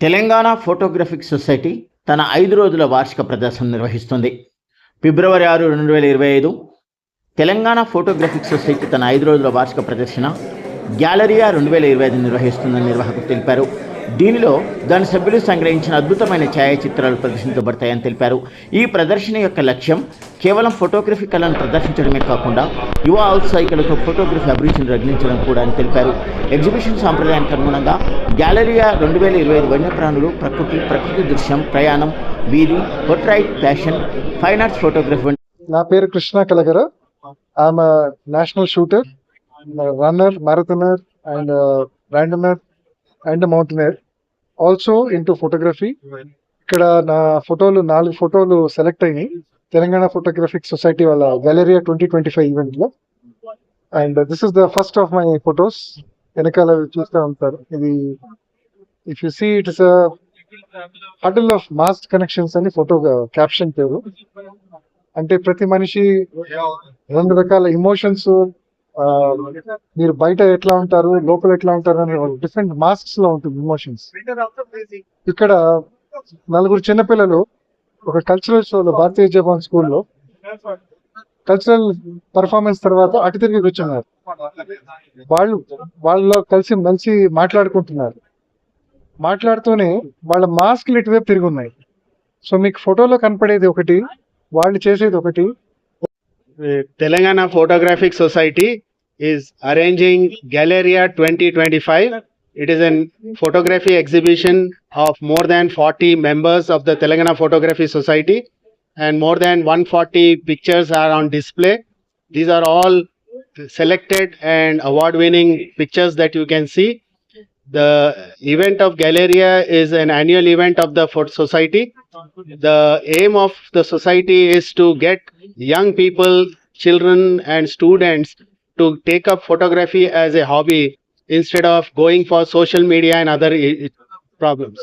Telangana photographic society తన ఐదు రోజుల వార్షిక ప్రదర్శన నిర్వహిస్తుంది. ఫిబ్రవరి ఆరు రెండు వేల ఇరవై ఐదు తెలంగాణ ఫోటోగ్రఫిక్ సొసైటీ తన ఐదు రోజుల వార్షిక ప్రదర్శన గ్యాలరియా రెండు వేల ఇరవై ఐదు నిర్వహిస్తుందని నిర్వాహకులు తెలిపారు. దీనిలో దాని సభ్యులు సంగ్రహించిన అద్భుతమైన ఛాయాచిత్రాలు ప్రదర్శించబడతాయని తెలిపారు. ఈ ప్రదర్శన యొక్క లక్ష్యం కేవలం ఫోటోగ్రఫీ కళను ప్రదర్శించడమే కాకుండా యువ ఔత్సాహికులతో ఫోటోగ్రఫీ అభిరుచిని రగిలించడం కూడా అని తెలిపారు. ఎగ్జిబిషన్ సాంప్రదాయానికి అనుగుణంగా గ్యాలరియా రెండు వేల ఇరవై ఐదు వన్యప్రాణులు ప్రకృతి ప్రకృతి దృశ్యం ప్రయాణం వీధి portrait fashion fine arts photography నా పేరు Krishna Kalagara. I'm national shooter runner marathoner and randomer and mountaineer also into photography ఇక్కడ నా ఫోటోలు నాలుగు ఫోటోలు సెలెక్ట్ అయినాయి. తెలంగాణ ఫోటోగ్రఫిక్ సొసైటీ వాళ్ళ గ్యాలరియా ట్వంటీ ట్వంటీ ఫైవ్ ఈవెంట్లో and this is the first of my photos వెనకాల చూస్తూ ఉంటారు. ఇది if you see it is huddle of mass connections అని ఫోటో క్యాప్షన్ పేరు. అంటే ప్రతి మనిషి రెండు రకాల ఇమోషన్స్ మీరు బయట ఎట్లా ఉంటారు లోపల ఎట్లా ఉంటారు అని డిఫరెంట్ మాస్క్స్లో ఉంటుంది ఇమోషన్స్ ఇక్కడ నలుగురు చిన్నపిల్లలు ఒక కల్చరల్ షోలో భారతీయ జపాన్ స్కూల్లో కల్చరల్ పర్ఫార్మెన్స్ తర్వాత అటు తిరిగి కూర్చున్నారు. వాళ్ళు వాళ్ళలో కలిసి మంచి మాట్లాడుకుంటున్నారు. మాట్లాడుతూనే వాళ్ళ మాస్క్లు ఇటువైపు తిరిగి ఉన్నాయి. సో మీకు ఫోటోలో కనపడేది ఒకటి వాళ్ళు చేసేది ఒకటి. Telangana Photographic Society is arranging Galleria 2025. It is a photography exhibition of more than 40 members of the Telangana Photography Society and more than 140 pictures are on display. These are all selected and award winning pictures that you can see. The event of Galleria is an annual event of the society. The aim of the society is to get young people, children, and students to take up photography as a hobby instead of going for social media and other problems.